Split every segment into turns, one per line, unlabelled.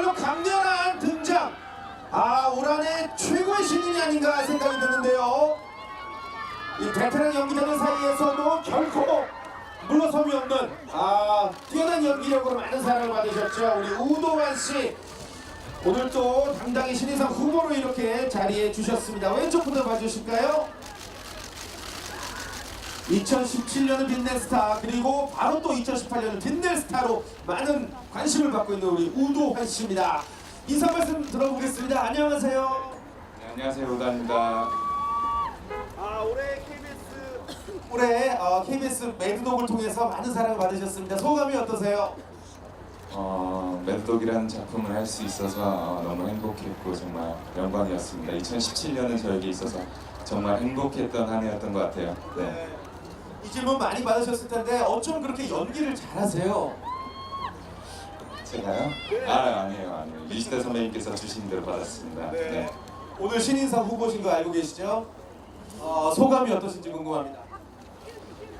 정말로 강렬한 등장. 아, 올 한해 최고의 신인이 아닌가 생각이 드는데요. 이 베테랑 연기자들 사이에서도 결코 물러섬이 없는 아 뛰어난 연기력으로 많은 사랑을 받으셨죠. 우리 우도환 씨. 오늘 또 당당히 신인상 후보로 이렇게 자리해 주셨습니다. 왼쪽부터 봐주실까요? 2017년을 빛낸 스타 그리고 바로 또 2018년을 빛낼 스타로 많은 관심을 받고 있는 우리 우도환 씨입니다. 인사 말씀 들어보겠습니다. 안녕하세요.
네, 안녕하세요 우다입니다.
아 올해 KBS 올해 어, KBS 매드독을 통해서 많은 사랑을 받으셨습니다. 소감이 어떠세요?
어, 매드독이라는 작품을 할 수 있어서 어, 너무 행복했고 정말 영광이었습니다. 2017년은 저에게 있어서 정말 행복했던 한 해였던 것 같아요. 네.
이 질문 많이 받으셨을 텐데 어쩜 그렇게 연기를 잘하세요?
제가요? 아 아니에요 아니에요. 유시대 선배님께서 주신 대로 받았습니다. 네.
오늘 신인상 후보신 거 알고 계시죠? 어, 소감이 어떠신지 궁금합니다.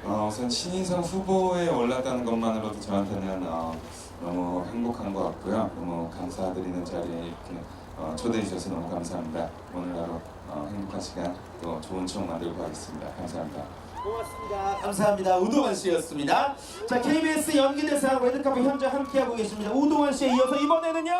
어, 우선 신인상 후보에 올랐다는 것만으로도 저한테는 어, 너무 행복한 것 같고요. 너무 감사드리는 자리에 이렇게 어, 초대해 주셔서 너무 감사합니다. 오늘 하루 어, 행복한 시간 또 좋은 추억 만들고 가겠습니다. 감사합니다.
고맙습니다. 감사합니다. 우동환 씨였습니다. 자, KBS 연기대상 레드카페 현재 함께하고 계십니다. 우동환 씨에 이어서 이번에는요.